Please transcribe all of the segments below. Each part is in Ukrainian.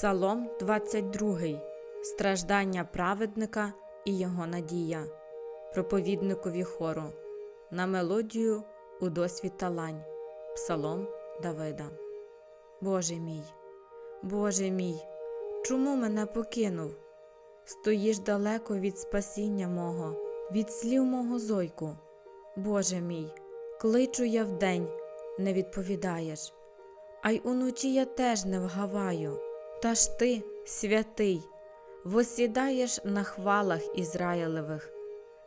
Псалом 22. Страждання праведника і його надія. Проповідникові хору. На мелодію у досвід талань. Псалом Давида. Боже мій, Боже мій, чому мене покинув? Стоїш далеко від спасіння мого, від слів мого зойку. Боже мій, кличу я вдень, не відповідаєш, а й уночі я теж не вгаваю. Та ж ти, святий, восідаєш на хвалах Ізраїлевих.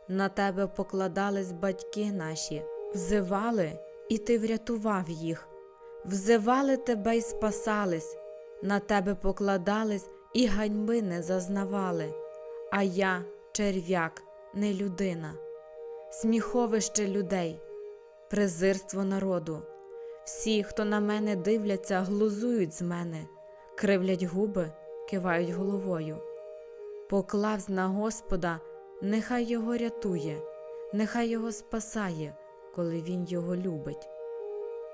На тебе покладались батьки наші, взивали, і ти врятував їх, взивали тебе й спасались, на тебе покладались і ганьби не зазнавали. А я, черв'як, не людина, сміховище людей, презирство народу. Всі, хто на мене дивляться, глузують з мене, кривлять губи, кивають головою. Поклавсь на Господа, нехай його рятує, нехай його спасає, коли він його любить.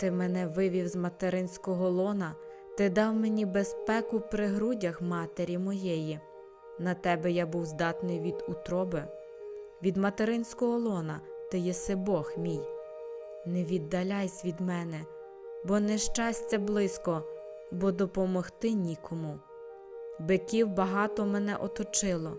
Ти мене вивів з материнського лона, ти дав мені безпеку при грудях матері моєї. На тебе я був здатний від утроби, від материнського лона ти єси Бог мій. Не віддаляйся від мене, бо нещастя близько, бо допомогти нікому. Биків багато мене оточило,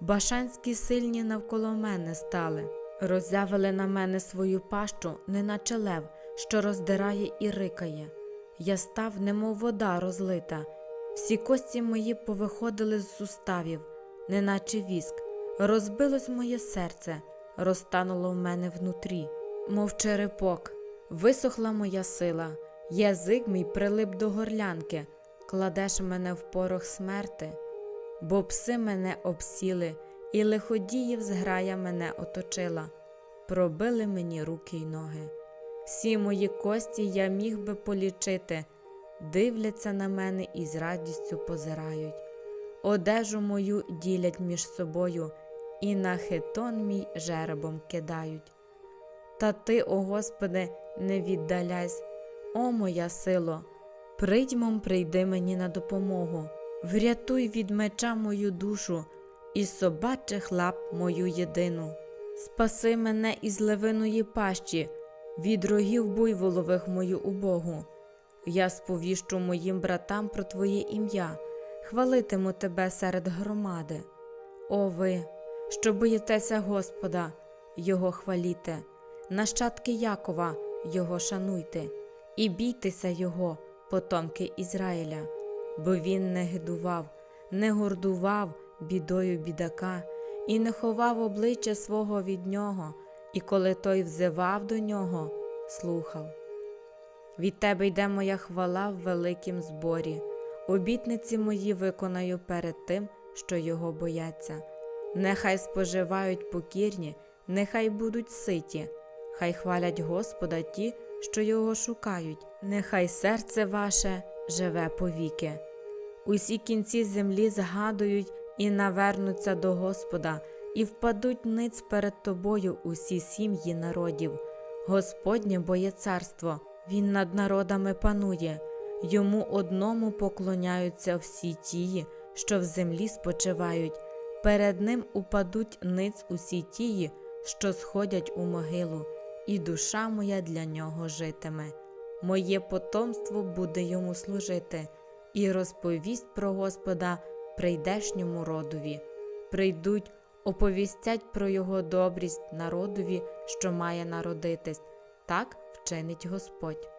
башанські сильні навколо мене стали, роззявили на мене свою пащу, неначе лев, що роздирає і рикає. Я став, немов вода розлита, всі кості мої повиходили з суставів, неначе віск, розбилось моє серце, розтануло в мене внутрі, мов черепок, висохла моя сила, язик мій прилип до горлянки, кладеш мене в порох смерти, бо пси мене обсіли, і лиходіїв зграя мене оточила, пробили мені руки й ноги. Всі мої кості я міг би полічити, дивляться на мене і з радістю позирають. Одежу мою ділять між собою, і на хитон мій жеребом кидають. Та ти, о Господи, не віддаляйсь, о моя сило, прийдьмом прийди мені на допомогу, врятуй від меча мою душу і собачих лап мою єдину. Спаси мене із левиної пащі, від рогів буйволових мою убогу. Я сповіщу моїм братам про Твоє ім'я, хвалитиму Тебе серед громади. О ви, що боїтеся Господа, Його хваліте, нащадки Якова, Його шануйте, і бійтеся Його, потомки Ізраїля, бо Він не гидував, не гордував бідою бідака і не ховав обличчя свого від нього, і коли той взивав до нього, слухав. Від тебе йде моя хвала в великім зборі, обітниці мої виконаю перед тим, що його бояться. Нехай споживають покірні, нехай будуть ситі, хай хвалять Господа ті, що його шукають, нехай серце ваше живе повіки. Усі кінці землі згадують і навернуться до Господа, і впадуть ниць перед тобою усі сім'ї народів. Господнє боє царство, Він над народами панує, йому одному поклоняються всі тії, що в землі спочивають. Перед ним упадуть ниць усі тії, що сходять у могилу, і душа моя для нього житиме. Моє потомство буде йому служити, і розповість про Господа прийдешньому родові. Прийдуть, оповістять про його добрість народові, що має народитись. Так вчинить Господь.